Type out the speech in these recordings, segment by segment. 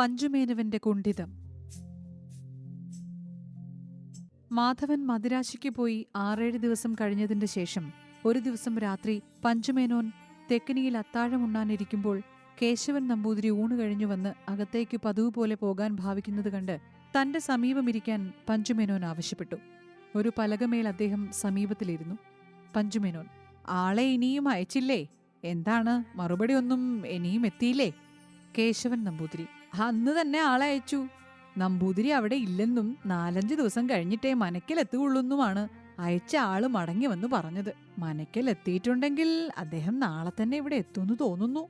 പഞ്ചുമേനവന്റെ കുണ്ഠിതം. മാധവൻ മദിരാശിക്ക് പോയി ആറേഴ് ദിവസം കഴിഞ്ഞതിന്റെ ശേഷം ഒരു ദിവസം രാത്രി പഞ്ചുമേനോൻ തെക്കിനിയിൽ അത്താഴമുണ്ണാനിരിക്കുമ്പോൾ കേശവൻ നമ്പൂതിരി ഊണ് കഴിഞ്ഞു വന്ന് അകത്തേക്ക് പതിവ് പോലെ പോകാൻ ഭാവിക്കുന്നത് കണ്ട് തന്റെ സമീപമിരിക്കാൻ പഞ്ചുമേനോൻ ആവശ്യപ്പെട്ടു. ഒരു പലകമേൽ അദ്ദേഹം സമീപത്തിലിരുന്നു. പഞ്ചുമേനോൻ ആളെ ഇനിയും അയച്ചില്ലേ? എന്താണ്? മറുപടി ഒന്നും ഇനിയും എത്തിയില്ലേ? കേശവൻ നമ്പൂതിരി അന്ന് തന്നെ ആളെ അയച്ചു. നമ്പൂതിരി അവിടെ ഇല്ലെന്നും നാലഞ്ച് ദിവസം കഴിഞ്ഞിട്ടേ മനക്കിലെത്തുകയുള്ളൂന്നുമാണ് അയച്ച ആൾ മടങ്ങി വന്ന് പറഞ്ഞത്. മനക്കൽ എത്തിയിട്ടുണ്ടെങ്കിൽ അദ്ദേഹം നാളെ തന്നെ ഇവിടെ എത്തുമെന്ന് തോന്നുന്നു.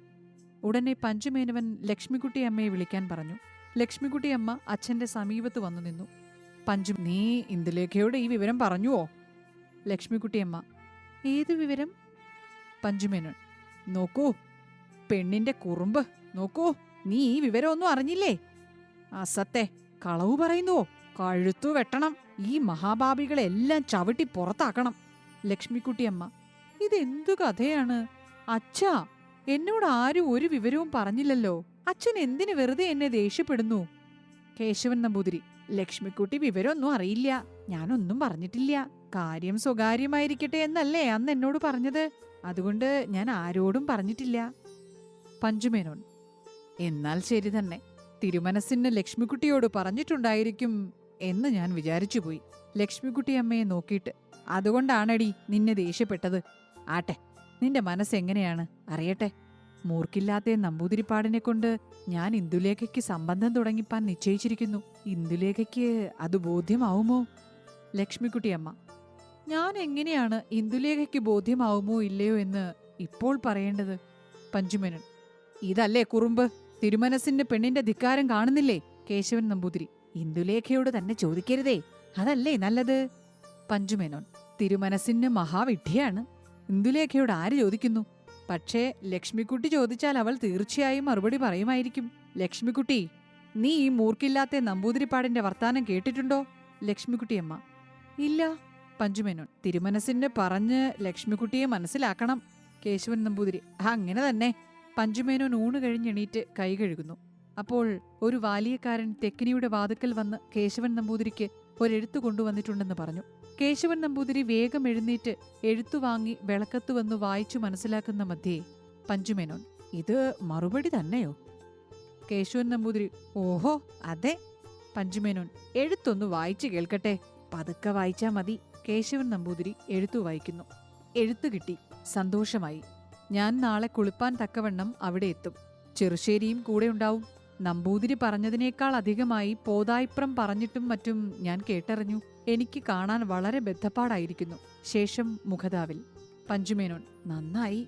ഉടനെ പഞ്ചുമേനവൻ ലക്ഷ്മിക്കുട്ടി അമ്മയെ വിളിക്കാൻ പറഞ്ഞു. ലക്ഷ്മിക്കുട്ടി അമ്മ അച്ഛന്റെ സമീപത്ത് വന്നു നിന്നു. പഞ്ചു നീ ഇന്ദുലേഖയോട് ഈ വിവരം പറഞ്ഞുവോ? ലക്ഷ്മിക്കുട്ടിയമ്മ ഏത് വിവരം? പഞ്ചുമേനോൻ നോക്കൂ പെണ്ണിന്റെ കുറുമ്പ് നോക്കൂ. നീ ഈ വിവരമൊന്നും അറിഞ്ഞില്ലേ? അസത്തെ കളവ് പറയുന്നുവോ? കഴുത്തു വെട്ടണം. ഈ മഹാഭാപികളെല്ലാം ചവിട്ടി പുറത്താക്കണം. ലക്ഷ്മിക്കുട്ടിയമ്മ ഇതെന്തു കഥയാണ്? അച്ഛാ എന്നോട് ആരും ഒരു വിവരവും പറഞ്ഞില്ലല്ലോ. അച്ഛൻ എന്തിനു വെറുതെ എന്നെ ദേഷ്യപ്പെടുന്നു? കേശവൻ നമ്പൂതിരി ലക്ഷ്മിക്കുട്ടി വിവരമൊന്നും അറിയില്ല. ഞാനൊന്നും പറഞ്ഞിട്ടില്ല. കാര്യം സ്വകാര്യമായിരിക്കട്ടെ എന്നല്ലേ അന്ന് എന്നോട് പറഞ്ഞത്. അതുകൊണ്ട് ഞാൻ ആരോടും പറഞ്ഞിട്ടില്ല. പഞ്ചുമേനോൻ എന്നാൽ ശരി തന്നെ. തിരുമനസിന് ലക്ഷ്മിക്കുട്ടിയോട് പറഞ്ഞിട്ടുണ്ടായിരിക്കും എന്ന് ഞാൻ വിചാരിച്ചുപോയി. ലക്ഷ്മിക്കുട്ടി അമ്മയെ നോക്കിയിട്ട് അതുകൊണ്ടാണടി നിന്നെ ദേഷ്യപ്പെട്ടത്? ആട്ടെ നിന്റെ മനസ്സെങ്ങനെയാണ് അറിയട്ടെ. മൂർക്കില്ലാത്ത നമ്പൂതിരിപ്പാടിനെ കൊണ്ട് ഞാൻ ഇന്ദുലേഖയ്ക്ക് സംബന്ധം തുടങ്ങിപ്പാൻ നിശ്ചയിച്ചിരിക്കുന്നു. ഇന്ദുലേഖയ്ക്ക് അത് ബോധ്യമാവുമോ? ലക്ഷ്മിക്കുട്ടിയമ്മ ഞാൻ എങ്ങനെയാണ് ഇന്ദുലേഖയ്ക്ക് ബോധ്യമാവുമോ ഇല്ലയോ എന്ന് ഇപ്പോൾ പറയേണ്ടത്? പഞ്ചുമേനൻ ഇതല്ലേ കുറുമ്പ്? തിരുമനസിന്റെ പെണ്ണിന്റെ ധിക്കാരം കാണുന്നില്ലേ? കേശവൻ നമ്പൂതിരി. ഇന്ദുലേഖയോട് തന്നെ ചോദിക്കരുതേ. അതല്ലേ നല്ലത്? പഞ്ചുമേനോൻ തിരുമനസിന് മഹാവിഡ്ഢിയാണ്. ഇന്ദുലേഖയോട് ആര് ചോദിക്കുന്നു? പക്ഷേ ലക്ഷ്മിക്കുട്ടി ചോദിച്ചാൽ അവൾ തീർച്ചയായും മറുപടി പറയുമായിരിക്കും. ലക്ഷ്മിക്കുട്ടി നീ ഈ മൂർക്കില്ലാത്ത നമ്പൂതിരിപ്പാടിന്റെ വർത്താനം കേട്ടിട്ടുണ്ടോ? ലക്ഷ്മിക്കുട്ടിയമ്മ ഇല്ല. പഞ്ചുമേനോൻ തിരുമനസിന് പറഞ്ഞ് ലക്ഷ്മിക്കുട്ടിയെ മനസ്സിലാക്കണം. കേശവൻ നമ്പൂതിരി അങ്ങനെ തന്നെ. പഞ്ചുമേനോൻ ഊണ് കഴിഞ്ഞെണീറ്റ് കൈ കഴുകുന്നു. അപ്പോൾ ഒരു വാലിയക്കാരൻ തെക്കിനിയുടെ വാതുക്കൽ വന്ന് കേശവൻ നമ്പൂതിരിക്ക് ഒരെഴുത്തു കൊണ്ടുവന്നിട്ടുണ്ടെന്ന് പറഞ്ഞു. കേശവൻ നമ്പൂതിരി വേഗം എഴുന്നേറ്റ് എഴുത്തു വാങ്ങി വിളക്കത്ത് വന്ന് വായിച്ചു മനസ്സിലാക്കുന്ന മധ്യേ പഞ്ചുമേനോൻ ഇത് മറുപടി തന്നെയോ? കേശവൻ നമ്പൂതിരി ഓഹോ അതെ. പഞ്ചുമേനോൻ എഴുത്തൊന്ന് വായിച്ചു കേൾക്കട്ടെ. പതുക്കെ വായിച്ചാ മതി. കേശവൻ നമ്പൂതിരി എഴുത്തു വായിക്കുന്നു. എഴുത്തു കിട്ടി. സന്തോഷമായി. ഞാൻ നാളെ കുളിപ്പാൻ തക്കവണ്ണം അവിടെ എത്തും. ചെറുശ്ശേരിയും കൂടെ ഉണ്ടാവും. നമ്പൂതിരി പറഞ്ഞതിനേക്കാൾ അധികമായി പോതായിപ്രം പറഞ്ഞിട്ടും മറ്റും ഞാൻ കേട്ടറിഞ്ഞു. എനിക്ക് കാണാൻ വളരെ ബദ്ധപ്പാടായിരിക്കുന്നു. ശേഷം മുഖതാവിൽ പഞ്ചുമേനോൻ നന്നായി.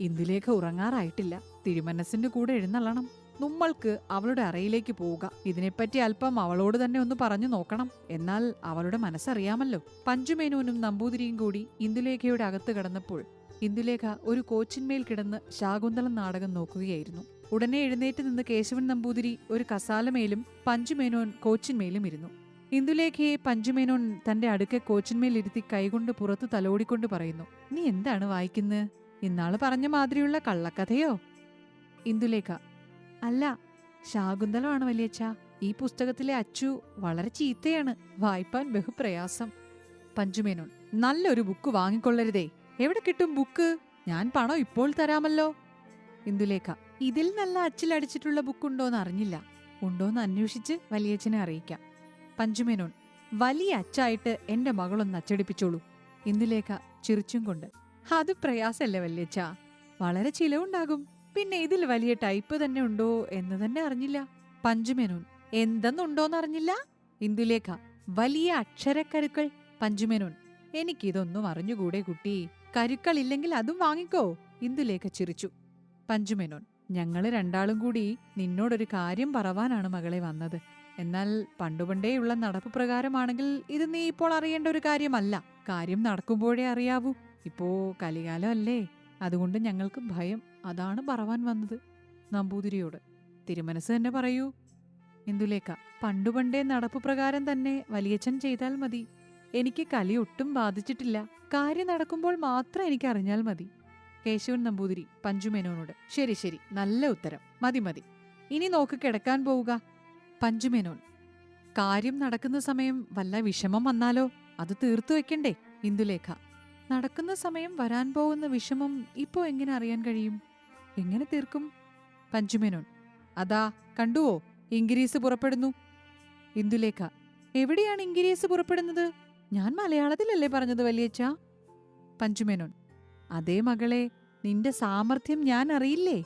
ഇന്ദുലേഖ ഉറങ്ങാറായിട്ടില്ല. തിരുമനസിന്റെ കൂടെ എഴുന്നള്ളണം. നമ്മൾക്ക് അവളുടെ അറയിലേക്ക് പോവുക. ഇതിനെപ്പറ്റി അല്പം അവളോട് തന്നെ ഒന്ന് പറഞ്ഞു നോക്കണം. എന്നാൽ അവളുടെ മനസ്സറിയാമല്ലോ. പഞ്ചുമേനോനും നമ്പൂതിരിയും കൂടി ഇന്ദുലേഖയുടെ അകത്ത് കടന്നപ്പോൾ ഇന്ദുലേഖ ഒരു കോച്ചിന്മേൽ കിടന്ന് ശാകുന്തളം നാടകം നോക്കുകയായിരുന്നു. ഉടനെ എഴുന്നേറ്റ് നിന്ന് കേശവൻ നമ്പൂതിരി ഒരു കസാലമേലും പഞ്ചുമേനോൻ കോച്ചിന്മേലും ഇരുന്നു. ഇന്ദുലേഖയെ പഞ്ചുമേനോൻ തന്റെ അടുക്കെ കോച്ചിന്മേലിരുത്തി കൈകൊണ്ട് പുറത്ത് തലോടിക്കൊണ്ട് പറയുന്നു നീ എന്താണ് വായിക്കുന്നത് ഇന്നാൾ പറഞ്ഞ മാതിരിയുള്ള കള്ളക്കഥയോ? ഇന്ദുലേഖ അല്ല ശാകുന്തളമാണ് വലിയച്ഛ. ഈ പുസ്തകത്തിലെ അച്ചു വളരെ ചീത്തയാണ്. വായിപ്പാൻ ബഹുപ്രയാസം. പഞ്ചുമേനോൻ നല്ലൊരു ബുക്ക് വാങ്ങിക്കൊള്ളരുതേ. എവിടെ കിട്ടും ബുക്ക്? ഞാൻ പണം ഇപ്പോൾ തരാമല്ലോ. ഇന്ദുലേഖ ഇതിൽ നല്ല അച്ചിലടിച്ചിട്ടുള്ള ബുക്ക് ഉണ്ടോന്ന് അറിഞ്ഞില്ല. ഉണ്ടോന്ന് അന്വേഷിച്ച് വലിയച്ഛനെ അറിയിക്കാം. പഞ്ചുമേനോൻ വലിയ അച്ചായിട്ട് എന്റെ മകളൊന്ന് അച്ചടിപ്പിച്ചോളൂ. ഇന്ദുലേഖ ചിരിച്ചും കൊണ്ട് അത് പ്രയാസല്ലേ വല്യച്ഛ? വളരെ ചിലവുണ്ടാകും. പിന്നെ ഇതിൽ വലിയ ടൈപ്പ് തന്നെ ഉണ്ടോ എന്ന് തന്നെ അറിഞ്ഞില്ല. പഞ്ചുമേനോൻ എന്തെന്നുണ്ടോന്ന് അറിഞ്ഞില്ല? ഇന്ദുലേഖ വലിയ അക്ഷരക്കരുക്കൾ. പഞ്ചുമേനോൻ എനിക്കിതൊന്നും അറിഞ്ഞുകൂടെ കുട്ടി? കരുക്കളില്ലെങ്കിൽ അതും വാങ്ങിക്കോ. ഇന്ദുലേഖ ചിരിച്ചു. പഞ്ചുമേനോൻ ഞങ്ങൾ രണ്ടാളും കൂടി നിന്നോടൊരു കാര്യം പറവാനാണ് മകളെ വന്നത്. എന്നാൽ പണ്ടുപണ്ടേയുള്ള നടപ്പ് പ്രകാരമാണെങ്കിൽ ഇത് നീ ഇപ്പോൾ അറിയേണ്ട ഒരു കാര്യമല്ല. കാര്യം നടക്കുമ്പോഴേ അറിയാവൂ. ഇപ്പോ കലികാലം അല്ലേ. അതുകൊണ്ട് ഞങ്ങൾക്ക് ഭയം. അതാണ് പറവാൻ വന്നത്. നമ്പൂതിരിയോട് തിരുമനസ് തന്നെ പറയൂ. ഇന്ദുലേഖ പണ്ടുപണ്ടേ നടപ്പ് പ്രകാരം തന്നെ വലിയച്ഛൻ ചെയ്താൽ മതി. എനിക്ക് കലി ഒട്ടും ബാധിച്ചിട്ടില്ല. കാര്യം നടക്കുമ്പോൾ മാത്രം എനിക്ക് അറിഞ്ഞാൽ മതി. കേശവൻ നമ്പൂതിരി പഞ്ചുമേനോനോട് ശരി ശരി. നല്ല ഉത്തരം. മതി മതി. ഇനി നോക്ക് കിടക്കാൻ പോവുക. പഞ്ചുമേനോൻ കാര്യം നടക്കുന്ന സമയം വല്ല വിഷമം വന്നാലോ? അത് തീർത്തു വെക്കണ്ടേ? ഇന്ദുലേഖ. നടക്കുന്ന സമയം വരാൻ പോകുന്ന വിഷമം ഇപ്പോ എങ്ങനെ അറിയാൻ കഴിയും? എങ്ങനെ തീർക്കും? പഞ്ചുമേനോൻ അതാ കണ്ടുവോ? ഇംഗിരീസ് പുറപ്പെടുന്നു. ഇന്ദുലേഖ. എവിടെയാണ് ഇംഗിരീസ് പുറപ്പെടുന്നത്? ഞാൻ മലയാളത്തിലല്ലേ പറഞ്ഞത് വലിയച്ഛ പഞ്ചുമേനോൻ അതേ മകളെ നിന്റെ സാമർഥ്യം ഞാൻ അറിയില്ലേ?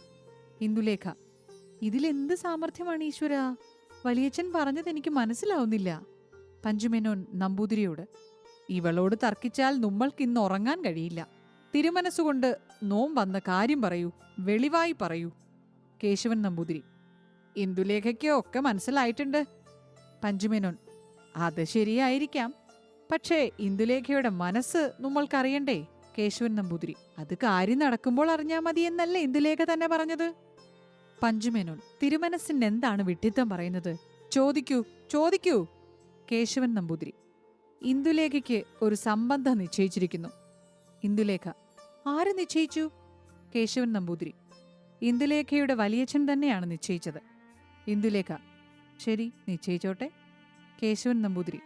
ഇന്ദുലേഖ ഇതിലെന്ത് സാമർഥ്യമാണ് ഈശ്വര? വലിയച്ഛൻ പറഞ്ഞത് എനിക്ക് മനസ്സിലാവുന്നില്ല. പഞ്ചുമേനോൻ നമ്പൂതിരിയോട് ഇവളോട് തർക്കിച്ചാൽ നമ്മൾക്ക് ഇന്ന് ഉറങ്ങാൻ കഴിയില്ല. തിരുമനസ്സുകൊണ്ട് നോം വന്ന കാര്യം പറയൂ വെളിവായി പറയൂ. കേശവൻ നമ്പൂതിരി ഇന്ദുലേഖയ്ക്ക് ഒക്കെ മനസ്സിലായിട്ടുണ്ട്. പഞ്ചുമേനോൻ അത് ശരിയായിരിക്കാം. പക്ഷേ ഇന്ദുലേഖയുടെ മനസ്സ് നമ്മൾക്കറിയണ്ടേ? കേശവൻ നമ്പൂതിരി. അത് കാര്യം നടക്കുമ്പോൾ അറിഞ്ഞാൽ മതി എന്നല്ലേ ഇന്ദുലേഖ തന്നെ പറഞ്ഞത്? പഞ്ചുമേനോൻ തിരുമനസ്സിന് എന്താണ് വിഡ്ഢിത്തം പറയുന്നത്? ചോദിക്കൂ ചോദിക്കൂ. കേശവൻ നമ്പൂതിരി ഇന്ദുലേഖയ്ക്ക് ഒരു സംബന്ധം നിശ്ചയിച്ചിരിക്കുന്നു. ഇന്ദുലേഖ ആര് നിശ്ചയിച്ചു? കേശവൻ നമ്പൂതിരി ഇന്ദുലേഖയുടെ വലിയച്ഛൻ തന്നെയാണ് നിശ്ചയിച്ചത്. ഇന്ദുലേഖ ശരി നിശ്ചയിച്ചോട്ടെ. കേശവൻ നമ്പൂതിരി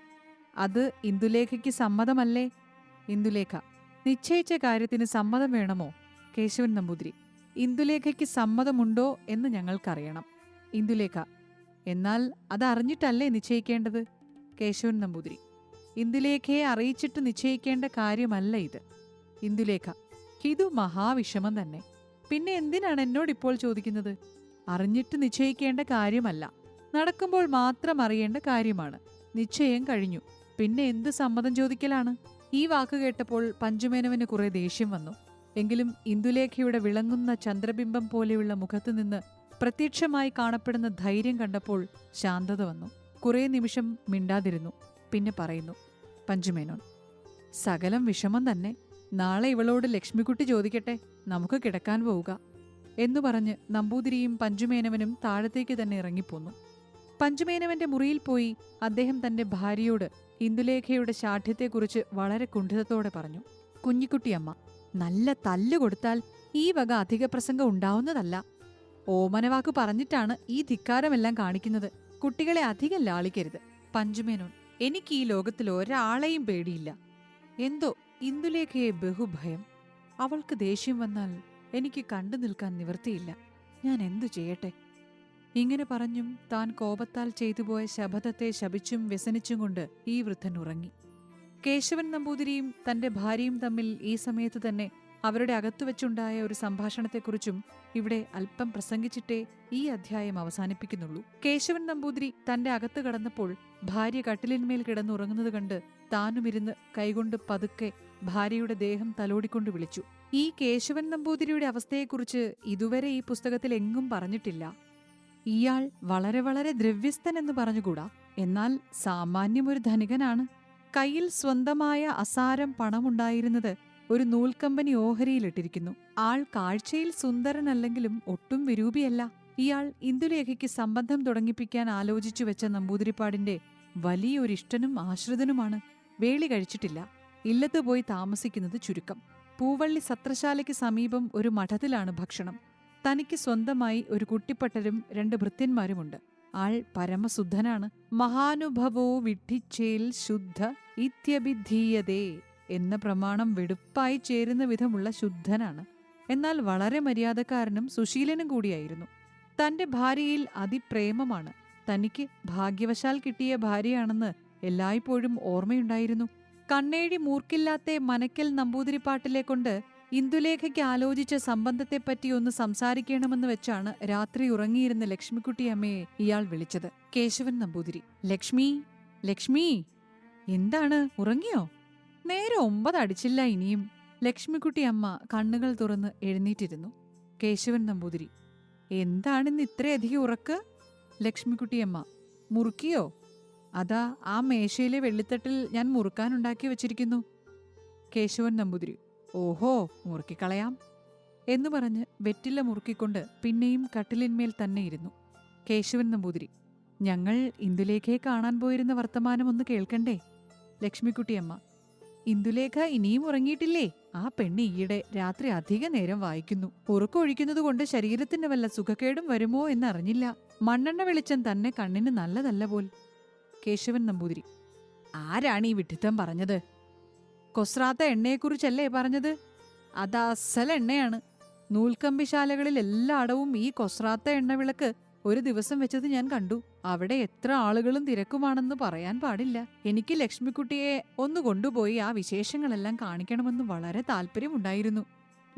അത് ഇന്ദുലേഖയ്ക്ക് സമ്മതമല്ലേ? ഇന്ദുലേഖ നിശ്ചയിച്ച കാര്യത്തിന് സമ്മതം വേണമോ? കേശവൻ നമ്പൂതിരി ഇന്ദുലേഖയ്ക്ക് സമ്മതമുണ്ടോ എന്ന് ഞങ്ങൾക്കറിയണം. ഇന്ദുലേഖ എന്നാൽ അത് അറിഞ്ഞിട്ടല്ലേ നിശ്ചയിക്കേണ്ടത്? കേശവൻ നമ്പൂതിരി ഇന്ദുലേഖയെ അറിയിച്ചിട്ട് നിശ്ചയിക്കേണ്ട കാര്യമല്ല ഇത്. ഇന്ദുലേഖ ഇതു മഹാവിഷമം തന്നെ. പിന്നെ എന്തിനാണ് എന്നോട് ഇപ്പോൾ ചോദിക്കുന്നത്? അറിഞ്ഞിട്ട് നിശ്ചയിക്കേണ്ട കാര്യമല്ല. നടക്കുമ്പോൾ മാത്രം അറിയേണ്ട കാര്യമാണ്. നിശ്ചയം കഴിഞ്ഞു. പിന്നെ എന്ത് സമ്മതം ചോദിക്കലാണ്? ഈ വാക്ക് കേട്ടപ്പോൾ പഞ്ചുമേനവന് കുറെ ദേഷ്യം വന്നു. എങ്കിലും ഇന്ദുലേഖയുടെ വിളങ്ങുന്ന ചന്ദ്രബിംബം പോലെയുള്ള മുഖത്തു നിന്ന് പ്രത്യക്ഷമായി കാണപ്പെടുന്ന ധൈര്യം കണ്ടപ്പോൾ ശാന്തത വന്നു. കുറെ നിമിഷം മിണ്ടാതിരുന്നു. പിന്നെ പറയുന്നു പഞ്ചുമേനോൻ സകലം വിഷമം തന്നെ. നാളെ ഇവളോട് ലക്ഷ്മിക്കുട്ടി ചോദിക്കട്ടെ. നമുക്ക് കിടക്കാൻ പോവുക. എന്നു പറഞ്ഞ് നമ്പൂതിരിയും പഞ്ചുമേനവനും താഴത്തേക്ക് തന്നെ ഇറങ്ങിപ്പോന്നു. പഞ്ചുമേനവന്റെ മുറിയിൽ പോയി അദ്ദേഹം തന്റെ ഭാര്യയോട് ഇന്ദുലേഖയുടെ ശാഠ്യത്തെക്കുറിച്ച് വളരെ കുണ്ഠിതത്തോടെ പറഞ്ഞു. കുഞ്ഞിക്കുട്ടിയമ്മ നല്ല തല്ല് കൊടുത്താൽ ഈ വക അധിക പ്രസംഗം ഉണ്ടാവുന്നതല്ല. ഓമനവാക്ക് പറഞ്ഞിട്ടാണ് ഈ ധിക്കാരമെല്ലാം കാണിക്കുന്നത്. കുട്ടികളെ അധികം ലാളിക്കരുത്. പഞ്ചുമേനോൻ എനിക്ക് ഈ ലോകത്തിൽ ഒരാളെയും പേടിയില്ല. എന്തോ ഇന്ദുലേഖയെ ബഹുഭയം. അവൾക്ക് ദേഷ്യം വന്നാൽ എനിക്ക് കണ്ടു നിൽക്കാൻ നിവൃത്തിയില്ല. ഞാൻ എന്തു ചെയ്യട്ടെ? ഇങ്ങനെ പറഞ്ഞും താൻ കോപത്താൽ ചെയ്തുപോയ ശപഥത്തെ ശപിച്ചും വ്യസനിച്ചും കൊണ്ട് ഈ വൃദ്ധൻ ഉറങ്ങി. കേശവൻ നമ്പൂതിരിയും തന്റെ ഭാര്യയും തമ്മിൽ ഈ സമയത്ത് തന്നെ അവരുടെ അകത്തുവച്ചുണ്ടായ ഒരു സംഭാഷണത്തെക്കുറിച്ചും ഇവിടെ അല്പം പ്രസംഗിച്ചിട്ടേ ഈ അധ്യായം അവസാനിപ്പിക്കുന്നുള്ളൂ. കേശവൻ നമ്പൂതിരി തന്റെ അകത്ത് കടന്നപ്പോൾ ഭാര്യ കട്ടിലിന്മേൽ കിടന്നുറങ്ങുന്നത് കണ്ട് താനുമിരുന്ന് കൈകൊണ്ട് പതുക്കെ ഭാര്യയുടെ ദേഹം തലോടിക്കൊണ്ട് വിളിച്ചു. ഈ കേശവൻ നമ്പൂതിരിയുടെ അവസ്ഥയെക്കുറിച്ച് ഇതുവരെ ഈ പുസ്തകത്തിൽ എങ്ങും പറഞ്ഞിട്ടില്ല. ഇയാൾ വളരെ വളരെ ദ്രവ്യസ്ഥൻ എന്ന് പറഞ്ഞുകൂടാ. എന്നാൽ സാമാന്യം ഒരു ധനികനാണ്. കയ്യിൽ സ്വന്തമായ അസാരം പണമുണ്ടായിരുന്നത് ഒരു നൂൽക്കമ്പനി ഓഹരിയിലിട്ടിരിക്കുന്നു. ആൾ കാഴ്ചയിൽ സുന്ദരനല്ലെങ്കിലും ഒട്ടും വിരൂപിയല്ല. ഇയാൾ ഇന്ദുലേഖയ്ക്ക് സംബന്ധം തുടങ്ങിപ്പിക്കാൻ ആലോചിച്ചു വെച്ച നമ്പൂതിരിപ്പാടിന്റെ വലിയൊരിഷ്ടനും ആശ്രിതനുമാണ്. വേളി കഴിച്ചിട്ടില്ല. ഇല്ലത്ത് പോയി താമസിക്കുന്നത് ചുരുക്കം. പൂവള്ളി സത്രശാലയ്ക്ക് സമീപം ഒരു മഠത്തിലാണ് ഭക്ഷണം. തനിക്ക് സ്വന്തമായി ഒരു കുട്ടിപ്പട്ടരും രണ്ട് ഭൃത്യന്മാരുമുണ്ട്. ആൾ പരമശുദ്ധനാണ്. മഹാനുഭവോ വിഡ്ഢിച്ചേൽ ശുദ്ധ ഇത്യഭിധീയതേ എന്ന പ്രമാണം വെടുപ്പായി ചേരുന്ന വിധമുള്ള ശുദ്ധനാണ്. എന്നാൽ വളരെ മര്യാദക്കാരനും സുശീലനും കൂടിയായിരുന്നു. തന്റെ ഭാര്യയിൽ അതിപ്രേമമാണ്. തനിക്ക് ഭാഗ്യവശാൽ കിട്ടിയ ഭാര്യയാണെന്ന് എല്ലായ്പ്പോഴും ഓർമ്മയുണ്ടായിരുന്നു. കണ്ണേഴി മൂർക്കില്ലാത്ത മനക്കൽ നമ്പൂതിരിപ്പാട്ടിലെ കൊണ്ട് ഇന്ദുലേഖയ്ക്ക് ആലോചിച്ച സംബന്ധത്തെപ്പറ്റി ഒന്ന് സംസാരിക്കണമെന്ന് വെച്ചാണ് രാത്രി ഉറങ്ങിയിരുന്ന ലക്ഷ്മിക്കുട്ടിയമ്മയെ ഇയാൾ വിളിച്ചത്. കേശവൻ നമ്പൂതിരി ലക്ഷ്മി ലക്ഷ്മി എന്താണ്? ഉറങ്ങിയോ? നേരെ ഒമ്പത് അടിച്ചില്ല ഇനിയും. ലക്ഷ്മിക്കുട്ടി അമ്മ കണ്ണുകൾ തുറന്ന് എഴുന്നേറ്റിരുന്നു. കേശവൻ നമ്പൂതിരി എന്താണിന്ന് ഇത്രയധികം ഉറക്ക്? ലക്ഷ്മിക്കുട്ടിയമ്മ മുറുക്കിയോ? അതാ ആ മേശയിലെ വെള്ളിത്തട്ടിൽ ഞാൻ മുറുക്കാനുണ്ടാക്കി വച്ചിരിക്കുന്നു. കേശവൻ നമ്പൂതിരി ഓഹോ മുറുക്കിക്കളയാം എന്നു പറഞ്ഞ് വെറ്റില മുറുക്കിക്കൊണ്ട് പിന്നെയും കട്ടിലിന്മേൽ തന്നെ ഇരുന്നു. കേശവൻ നമ്പൂതിരി ഞങ്ങൾ ഇന്ദുലേഖയെ കാണാൻ പോയിരുന്ന വർത്തമാനം ഒന്ന് കേൾക്കണ്ടേ? ലക്ഷ്മിക്കുട്ടിയമ്മ ഇന്ദുലേഖ ഇനിയും ഉറങ്ങിയിട്ടില്ലേ? ആ പെണ്ണ് ഈയിടെ രാത്രി അധിക നേരം വായിക്കുന്നു. ഉറക്കമൊഴിക്കുന്നതുകൊണ്ട് ശരീരത്തിന് വല്ല സുഖക്കേടും വരുമോ എന്നറിഞ്ഞില്ല. മണ്ണെണ്ണ വെളിച്ചം തന്നെ കണ്ണിന് നല്ലതല്ല പോൽ. കേശവൻ നമ്പൂതിരി ആരാണ് ഈ വിഡിത്തം പറഞ്ഞത്? കൊസ്രാത്ത എണ്ണയെക്കുറിച്ചല്ലേ പറഞ്ഞത്? അത് അസൽ എണ്ണയാണ്. നൂൽക്കമ്പിശാലകളിൽ എല്ലായിടവും ഈ കൊസ്രാത്ത എണ്ണവിളക്ക് ഒരു ദിവസം വെച്ചത് ഞാൻ കണ്ടു. അവിടെ എത്ര ആളുകളും തിരക്കുമാണെന്ന് പറയാൻ പാടില്ല. എനിക്ക് ലക്ഷ്മിക്കുട്ടിയെ ഒന്ന് കൊണ്ടുപോയി ആ വിശേഷങ്ങളെല്ലാം കാണിക്കണമെന്ന് വളരെ താല്പര്യമുണ്ടായിരുന്നു.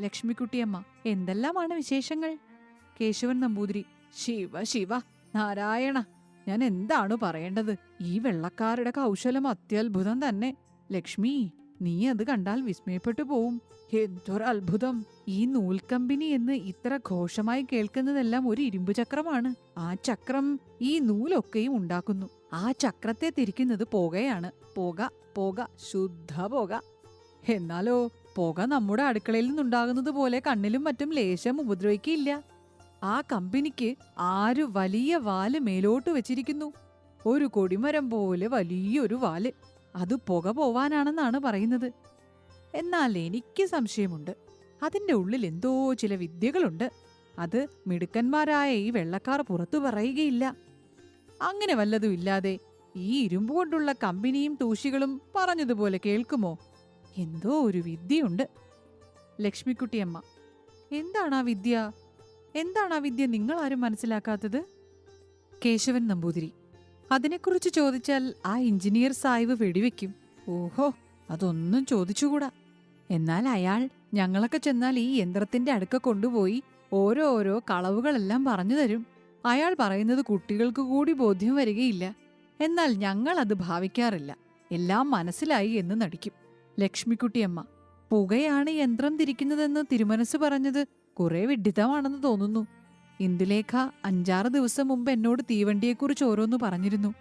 ലക്ഷ്മിക്കുട്ടിയമ്മ എന്തെല്ലാമാണ് വിശേഷങ്ങൾ? കേശവൻ നമ്പൂതിരി ശിവ ശിവ നാരായണ ഞാൻ എന്താണ് പറയേണ്ടത്? ഈ വെള്ളക്കാരുടെ കൗശലം അത്യത്ഭുതം തന്നെ. ലക്ഷ്മി നീ അത് കണ്ടാൽ വിസ്മയപ്പെട്ടു പോവും. എന്തൊരത്ഭുതം ഈ നൂൽക്കമ്പിനി എന്ന് ഇത്ര ഘോഷമായി കേൾക്കുന്നതെല്ലാം ഒരു ഇരുമ്പു ചക്രമാണ്. ആ ചക്രം ഈ നൂലൊക്കെയും ഉണ്ടാക്കുന്നു. ആ ചക്രത്തെ തിരിക്കുന്നത് പുകയാണ്. പുക പുക ശുദ്ധ പുക. എന്നാലോ പുക നമ്മുടെ അടുക്കളയിൽ നിന്നുണ്ടാകുന്നത് പോലെ കണ്ണിലും മറ്റും ലേശം ഉപദ്രവിക്കില്ല ആ കമ്പനിക്ക് ആരു വലിയ വാൽ മേലോട്ട് വെച്ചിരിക്കുന്നു. ഒരു കൊടിമരം പോലെ വലിയൊരു വാൽ. അത് പുക പോവാനാണെന്നാണ് പറയുന്നത്. എന്നാൽ എനിക്ക് സംശയമുണ്ട്. അതിന്റെ ഉള്ളിൽ എന്തോ ചില വിദ്യകളുണ്ട്. അത് മിടുക്കന്മാരായ ഈ വെള്ളക്കാർ പുറത്തു പറയുകയില്ല. അങ്ങനെ വല്ലതും ഇല്ലാതെ ഈ ഇരുമ്പ് കൊണ്ടുള്ള കമ്പനിയും തൂശികളും പറഞ്ഞതുപോലെ കേൾക്കുമോ? എന്തോ ഒരു വിദ്യയുണ്ട്. ലക്ഷ്മിക്കുട്ടിയമ്മ എന്താണ് ആ വിദ്യ? എന്താണ് ആ വിദ്യ നിങ്ങൾ ആരും മനസ്സിലാക്കാത്തത്? കേശവൻ നമ്പൂതിരി അതിനെക്കുറിച്ച് ചോദിച്ചാൽ ആ എഞ്ചിനീയർ സാഹിബ് വെടിവെക്കും. ഓഹോ അതൊന്നും ചോദിച്ചുകൂടാ. എന്നാൽ അയാൾ ഞങ്ങളൊക്കെ ചെന്നാൽ ഈ യന്ത്രത്തിന്റെ അടുക്ക കൊണ്ടുപോയി ഓരോ ഓരോ കളവുകളെല്ലാം പറഞ്ഞു തരും. അയാൾ പറയുന്നത് കുട്ടികൾക്ക് കൂടി ബോധ്യം വരികയില്ല. എന്നാൽ ഞങ്ങൾ അത് ഭാവിക്കാറില്ല. എല്ലാം മനസ്സിലായി എന്ന് നടിക്കും. ലക്ഷ്മിക്കുട്ടിയമ്മ പുകയാണ് യന്ത്രം തിരിക്കുന്നതെന്ന് തിരുമനസ് പറഞ്ഞത് കുറെ വിഡിതമാണെന്ന് തോന്നുന്നു. ഇന്ദുലേഖ അഞ്ചാറ് ദിവസം മുമ്പ് എന്നോട് തീവണ്ടിയെക്കുറിച്ച് ഓരോന്ന് പറഞ്ഞിരുന്നു.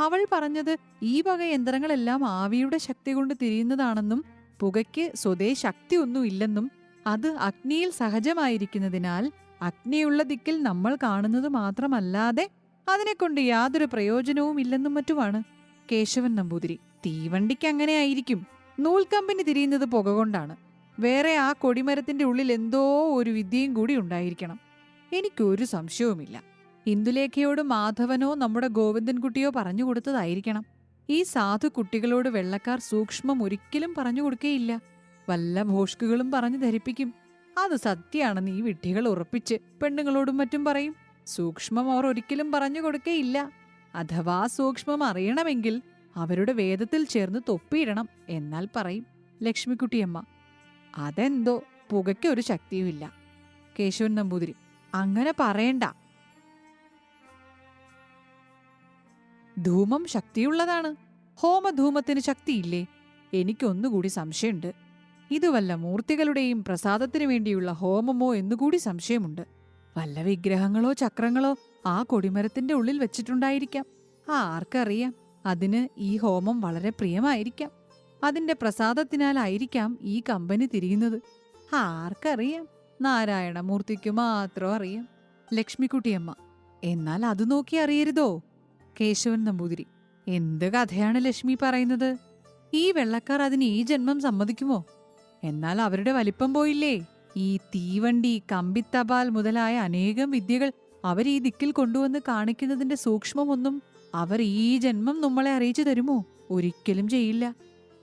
അവൾ പറഞ്ഞത് ഈ വക യന്ത്രങ്ങളെല്ലാം ആവിയുടെ ശക്തി കൊണ്ട് തിരിയുന്നതാണെന്നും പുകയ്ക്ക് സ്വതേ ശക്തിയൊന്നും ഇല്ലെന്നും അത് അഗ്നിയിൽ സഹജമായിരിക്കുന്നതിനാൽ അഗ്നിയുള്ള ദിക്കിൽ നമ്മൾ കാണുന്നത് മാത്രമല്ലാതെ അതിനെക്കൊണ്ട് യാതൊരു പ്രയോജനവും ഇല്ലെന്നും മറ്റുമാണ്. കേശവൻ നമ്പൂതിരി തീവണ്ടിക്ക് അങ്ങനെ ആയിരിക്കും. നൂൽക്കമ്പനി തിരിയുന്നത് പുക കൊണ്ടാണ്. വേറെ ആ കൊടിമരത്തിന്റെ ഉള്ളിൽ എന്തോ ഒരു വിദ്യയും കൂടി ഉണ്ടായിരിക്കണം. എനിക്കൊരു സംശയവുമില്ല. ഇന്ദുലേഖയോട് മാധവനോ നമ്മുടെ ഗോവിന്ദൻകുട്ടിയോ പറഞ്ഞു കൊടുത്തതായിരിക്കണം. ഈ സാധു കുട്ടികളോട് വെള്ളക്കാർ സൂക്ഷ്മം ഒരിക്കലും പറഞ്ഞു കൊടുക്കേയില്ല. വല്ല ഭോഷ്കുകളും പറഞ്ഞു ധരിപ്പിക്കും. അത് സത്യമാണെന്ന് ഈ വിഡ്ഢികൾ ഉറപ്പിച്ച് പെണ്ണുങ്ങളോടും മറ്റും പറയും. സൂക്ഷ്മം അവർ ഒരിക്കലും പറഞ്ഞു കൊടുക്കേയില്ല. അഥവാ സൂക്ഷ്മം അറിയണമെങ്കിൽ അവരുടെ വേദത്തിൽ ചേർന്ന് തൊപ്പിയിടണം എന്നാൽ പറയും. ലക്ഷ്മിക്കുട്ടിയമ്മ അതെന്തോ പുകയ്ക്കൊരു ശക്തിയുമില്ല. കേശവൻ നമ്പൂതിരി അങ്ങനെ പറയണ്ട. ധൂമം ശക്തിയുള്ളതാണ്. ഹോമധൂമത്തിന് ശക്തിയില്ലേ? എനിക്കൊന്നുകൂടി സംശയമുണ്ട്. ഇത് വല്ല മൂർത്തികളുടെയും പ്രസാദത്തിനു വേണ്ടിയുള്ള ഹോമമോ എന്നുകൂടി സംശയമുണ്ട്. വല്ല വിഗ്രഹങ്ങളോ ചക്രങ്ങളോ ആ കൊടിമരത്തിന്റെ ഉള്ളിൽ വെച്ചിട്ടുണ്ടായിരിക്കാം. ആ ആർക്കറിയാം. അതിന് ഈ ഹോമം വളരെ പ്രിയമായിരിക്കാം. അതിന്റെ പ്രസാദത്തിനാലായിരിക്കാം ഈ കമ്പനി തിരിയുന്നത്. ആർക്കറിയാം. നാരായണമൂർത്തിക്ക് മാത്രം അറിയാം. ലക്ഷ്മിക്കുട്ടിയമ്മ. എന്നാൽ അത് നോക്കി അറിയരുതോ? കേശവൻ നമ്പൂതിരി. എന്ത് കഥയാണ് ലക്ഷ്മി പറയുന്നത്? ഈ വെള്ളക്കാർ അതിന് ഈ ജന്മം സമ്മതിക്കുമോ? എന്നാൽ അവരുടെ വലിപ്പം പോയില്ലേ? ഈ തീവണ്ടി കമ്പിത്തപാൽ മുതലായ അനേകം വിദ്യകൾ അവർ ഈ ദിക്കിൽ കൊണ്ടുവന്ന് കാണിക്കുന്നതിന്റെ സൂക്ഷ്മമൊന്നും അവർ ഈ ജന്മം നമ്മളെ അറിയിച്ചു തരുമോ? ഒരിക്കലും ചെയ്യില്ല.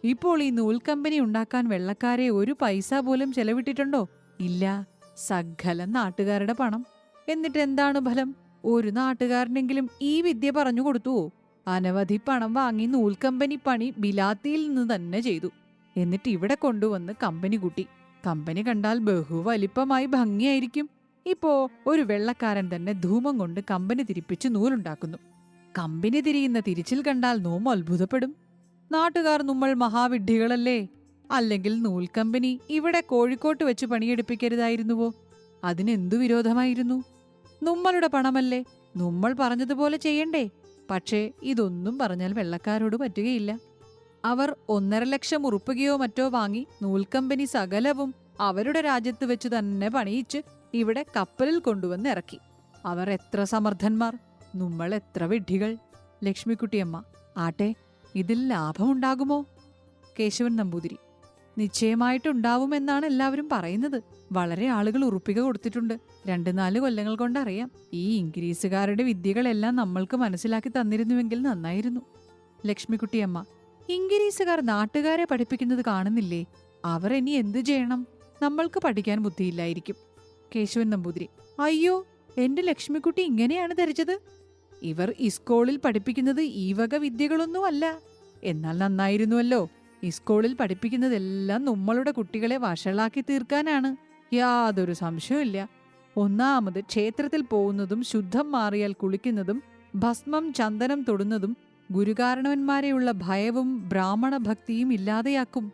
ഇപ്പോൾ ഈ നൂൽ കമ്പനി ഉണ്ടാക്കാൻ വെള്ളക്കാരെ ഒരു പൈസ പോലും ചെലവിട്ടിട്ടുണ്ടോ? ഇല്ല സകലം നാട്ടുകാരുടെ പണം. എന്നിട്ട് എന്താണ് ഫലം? ഒരു നാട്ടുകാരനെങ്കിലും ഈ വിദ്യ പറഞ്ഞു കൊടുത്തുവോ? അനവധി പണം വാങ്ങി നൂൽക്കമ്പനി പണി ബിലാത്തിയിൽ നിന്ന് തന്നെ ചെയ്തു. എന്നിട്ട് ഇവിടെ കൊണ്ടുവന്ന് കമ്പനി കൂട്ടി. കമ്പനി കണ്ടാൽ ബഹുവലിപ്പമായി ഭംഗിയായിരിക്കും. ഇപ്പോ ഒരു വെള്ളക്കാരൻ തന്നെ ധൂമം കൊണ്ട് കമ്പനി തിരിപ്പിച്ച് നൂലുണ്ടാക്കുന്നു. കമ്പനി തിരിയുന്ന തിരിച്ചിൽ കണ്ടാൽ നോം അത്ഭുതപ്പെടും. നാട്ടുകാർ നമ്മൾ മഹാവിഡ്ഢികളല്ലേ? അല്ലെങ്കിൽ നൂൽക്കമ്പനി ഇവിടെ കോഴിക്കോട്ട് വെച്ച് പണിയെടുപ്പിക്കരുതായിരുന്നുവോ? അതിനെന്തു വിരോധമായിരുന്നു? നമ്മളുടെ പണമല്ലേ? നമ്മൾ പറഞ്ഞതുപോലെ ചെയ്യണ്ടേ? പക്ഷേ ഇതൊന്നും പറഞ്ഞാൽ വെള്ളക്കാരോട് പറ്റുകയില്ല. അവർ ഒന്നര ലക്ഷം ഉറുപ്പുകയോ മറ്റോ വാങ്ങി നൂൽക്കമ്പനി സകലവും അവരുടെ രാജ്യത്ത് വെച്ച് തന്നെ പണിയിച്ച് ഇവിടെ കപ്പലിൽ കൊണ്ടുവന്ന് ഇറക്കി. അവർ എത്ര സമർത്ഥന്മാർ! നമ്മൾ എത്ര വിഡ്ഢികൾ! ലക്ഷ്മിക്കുട്ടിയമ്മ ആട്ടെ ഇതിൽ ലാഭമുണ്ടാകുമോ? കേശവൻ നമ്പൂതിരി. നിശ്ചയമായിട്ടുണ്ടാവുമെന്നാണ് എല്ലാവരും പറയുന്നത്. വളരെ ആളുകൾ ഉറുപ്പിക കൊടുത്തിട്ടുണ്ട്. രണ്ട് നാല് കൊല്ലങ്ങൾ കൊണ്ടറിയാം. ഈ ഇംഗ്ലീഷുകാരുടെ വിദ്യകളെല്ലാം നമ്മൾക്ക് മനസ്സിലാക്കി തന്നിരുന്നുവെങ്കിൽ നന്നായിരുന്നു. ലക്ഷ്മിക്കുട്ടിയമ്മ ഇംഗ്ലീഷുകാർ നാട്ടുകാരെ പഠിപ്പിക്കുന്നത് കാണുന്നില്ലേ? അവർ ഇനി എന്തു ചെയ്യണം? നമ്മൾക്ക് പഠിക്കാൻ ബുദ്ധിയില്ലായിരിക്കും. കേശവൻ നമ്പൂതിരി അയ്യോ എന്റെ ലക്ഷ്മിക്കുട്ടി ഇങ്ങനെയാണ് ധരിച്ചത്? ഇവർ ഇസ്കോളിൽ പഠിപ്പിക്കുന്നത് ഈ വക വിദ്യകളൊന്നുമല്ല. എന്നാൽ നന്നായിരുന്നുവല്ലോ. ഇസ്കോളിൽ പഠിപ്പിക്കുന്നതെല്ലാം നമ്മളുടെ കുട്ടികളെ വഷളാക്കി തീർക്കാനാണ്. യാതൊരു സംശയമില്ല ഒന്നാമത് ക്ഷേത്രത്തിൽ പോകുന്നതും ശുദ്ധം മാറിയാൽ കുളിക്കുന്നതും ഭസ്മം ചന്ദനം തൊടുന്നതും ഗുരുകാരണവന്മാരെയുള്ള ഭയവും ബ്രാഹ്മണ ഭക്തിയും ഇല്ലാതെയാക്കും.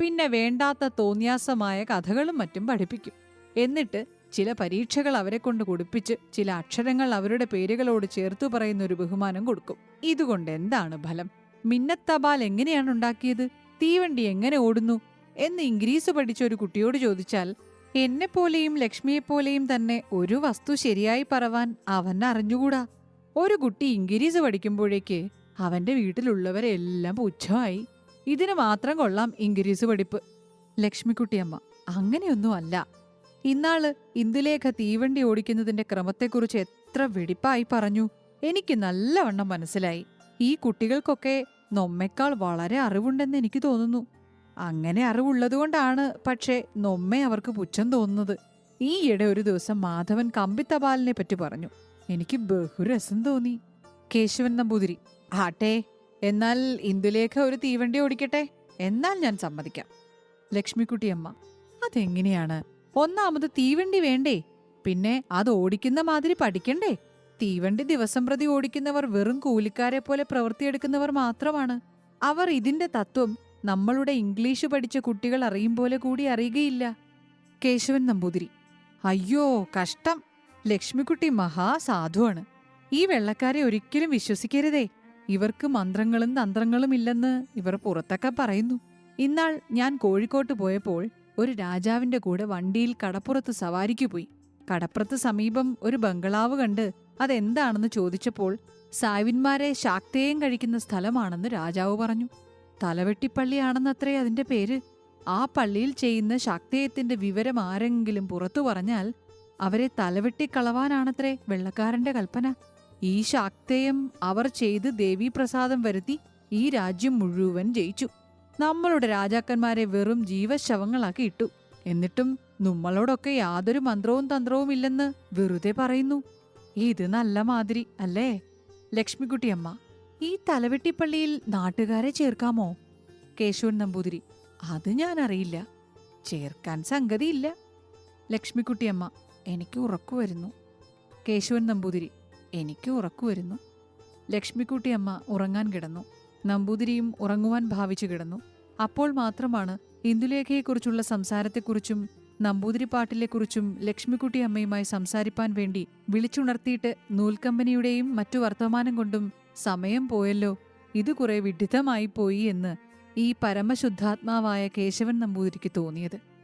പിന്നെ വേണ്ടാത്ത തോന്യാസമായ കഥകളും മറ്റും പഠിപ്പിക്കും. എന്നിട്ട് ചില പരീക്ഷകൾ അവരെ കൊണ്ട് കൊടുപ്പിച്ച് ചില അക്ഷരങ്ങൾ അവരുടെ പേരുകളോട് ചേർത്തു പറയുന്ന ഒരു ബഹുമാനം കൊടുക്കും. ഇതുകൊണ്ട് എന്താണ് ഫലം? മിന്നത്തപാൽ എങ്ങനെയാണ് ഉണ്ടാക്കിയത്? തീവണ്ടി എങ്ങനെ ഓടുന്നു? എന്ന് ഇംഗ്ലീഷ് പഠിച്ച ഒരു കുട്ടിയോട് ചോദിച്ചാൽ എന്നെപ്പോലെയും ലക്ഷ്മിയെപ്പോലെയും തന്നെ ഒരു വസ്തു ശരിയായി പറവാൻ അവൻ അറിഞ്ഞുകൂടാ? ഒരു കുട്ടി ഇംഗ്ലീഷ് പഠിക്കുമ്പോഴേക്ക് അവന്റെ വീട്ടിലുള്ളവരെല്ലാം പുച്ഛമായി. ഇതിന് മാത്രം കൊള്ളാം ഇംഗ്ലീഷ് പഠിപ്പ്. ലക്ഷ്മിക്കുട്ടിയമ്മ അങ്ങനെയൊന്നും അല്ല ഇന്നാൾ ഇന്ദുലേഖ തീവണ്ടി ഓടിക്കുന്നതിന്റെ ക്രമത്തെക്കുറിച്ച് എത്ര വെടിപ്പായി പറഞ്ഞു. എനിക്ക് നല്ലവണ്ണം മനസ്സിലായി. ഈ കുട്ടികൾക്കൊക്കെ നമ്മെക്കാൾ വളരെ അറിവുണ്ടെന്ന് എനിക്ക് തോന്നുന്നു. അങ്ങനെ അറിവുള്ളതുകൊണ്ടാണ് പക്ഷേ നമ്മെ അവർക്ക് പുച്ഛം തോന്നുന്നത്. ഈയിടെ ഒരു ദിവസം മാധവൻ കമ്പിത്തപാലിനെ പറ്റി പറഞ്ഞു. എനിക്ക് ബഹുരസം തോന്നി. കേശവൻ നമ്പൂതിരി ആട്ടെ എന്നാൽ ഇന്ദുലേഖ ഒരു തീവണ്ടി ഓടിക്കട്ടെ? എന്നാൽ ഞാൻ സമ്മതിക്കാം. ലക്ഷ്മിക്കുട്ടിയമ്മ അതെങ്ങനെയാണ്? ഒന്നാമത് തീവണ്ടി വേണ്ടേ? പിന്നെ അത് ഓടിക്കുന്ന മാതിരി പഠിക്കണ്ടേ? തീവണ്ടി ദിവസം പ്രതി ഓടിക്കുന്നവർ വെറും കൂലിക്കാരെ പോലെ പ്രവൃത്തിയെടുക്കുന്നവർ മാത്രമാണ്. അവർ ഇതിന്റെ തത്വം നമ്മളുടെ ഇംഗ്ലീഷ് പഠിച്ച കുട്ടികൾ അറിയും പോലെ കൂടി അറിയുകയില്ല. കേശവൻ നമ്പൂതിരി അയ്യോ കഷ്ടം. ലക്ഷ്മിക്കുട്ടി മഹാസാധുവാണ്. ഈ വെള്ളക്കാരെ ഒരിക്കലും വിശ്വസിക്കരുതേ. ഇവർക്ക് മന്ത്രങ്ങളും തന്ത്രങ്ങളും ഇല്ലെന്ന് ഇവർ പുറത്തൊക്കെ പറയുന്നു. ഇന്നാൾ ഞാൻ കോഴിക്കോട്ട് പോയപ്പോൾ ഒരു രാജാവിന്റെ കൂടെ വണ്ടിയിൽ കടപ്പുറത്ത് സവാരിക്കു പോയി. കടപ്പുറത്ത് സമീപം ഒരു ബംഗ്ലാവ് കണ്ട് അതെന്താണെന്ന് ചോദിച്ചപ്പോൾ സായ്വിന്മാരെ ശാക്തേയം കഴിക്കുന്ന സ്ഥലമാണെന്ന് രാജാവ് പറഞ്ഞു. തലവെട്ടിപ്പള്ളിയാണെന്നത്രേ അതിന്റെ പേര്. ആ പള്ളിയിൽ ചെയ്യുന്ന ശാക്തേയത്തിന്റെ വിവരം ആരെങ്കിലും പുറത്തു പറഞ്ഞാൽ അവരെ തലവെട്ടിക്കളവാനാണത്രേ വെള്ളക്കാരന്റെ കൽപ്പന. ഈ ശാക്തേയം അവർ ചെയ്ത് ദേവീപ്രസാദം വരുത്തി ഈ രാജ്യം മുഴുവൻ ജയിച്ചു. നമ്മളുടെ രാജാക്കന്മാരെ വെറും ജീവശവങ്ങളാക്കി ഇട്ടു. എന്നിട്ടും നമ്മളോടൊക്കെ യാതൊരു മന്ത്രവും തന്ത്രവും ഇല്ലെന്ന് വെറുതെ പറയുന്നു. ഇത് നല്ല മാതിരി അല്ലേ? ലക്ഷ്മിക്കുട്ടിയമ്മ ഈ തലവെട്ടിപ്പള്ളിയിൽ നാട്ടുകാരെ ചേർക്കാമോ? കേശവൻ നമ്പൂതിരി അത് ഞാൻ അറിയില്ല ചേർക്കാൻ സംഗതിയില്ല. ലക്ഷ്മിക്കുട്ടിയമ്മ എനിക്ക് ഉറക്കു വരുന്നു. കേശവൻ നമ്പൂതിരി എനിക്ക് ഉറക്കു വരുന്നു. ലക്ഷ്മിക്കുട്ടിയമ്മ ഉറങ്ങാൻ കിടന്നു. നമ്പൂതിരിയും ഉറങ്ങുവാൻ ഭാവിച്ചു കിടന്നു. അപ്പോൾ മാത്രമാണ് ഇന്ദുലേഖയെക്കുറിച്ചുള്ള സംസാരത്തെക്കുറിച്ചും നമ്പൂതിരിപ്പാട്ടിലെക്കുറിച്ചും ലക്ഷ്മിക്കുട്ടി അമ്മയുമായി സംസാരിപ്പാൻ വേണ്ടി വിളിച്ചുണർത്തിയിട്ട് നൂൽക്കമ്പനിയുടെയും മറ്റു വർത്തമാനം കൊണ്ടും സമയം പോയല്ലോ. ഇത് കുറെ വിഡിതമായി പോയി എന്ന് ഈ പരമശുദ്ധാത്മാവായ കേശവൻ നമ്പൂതിരിക്ക് തോന്നിയത്.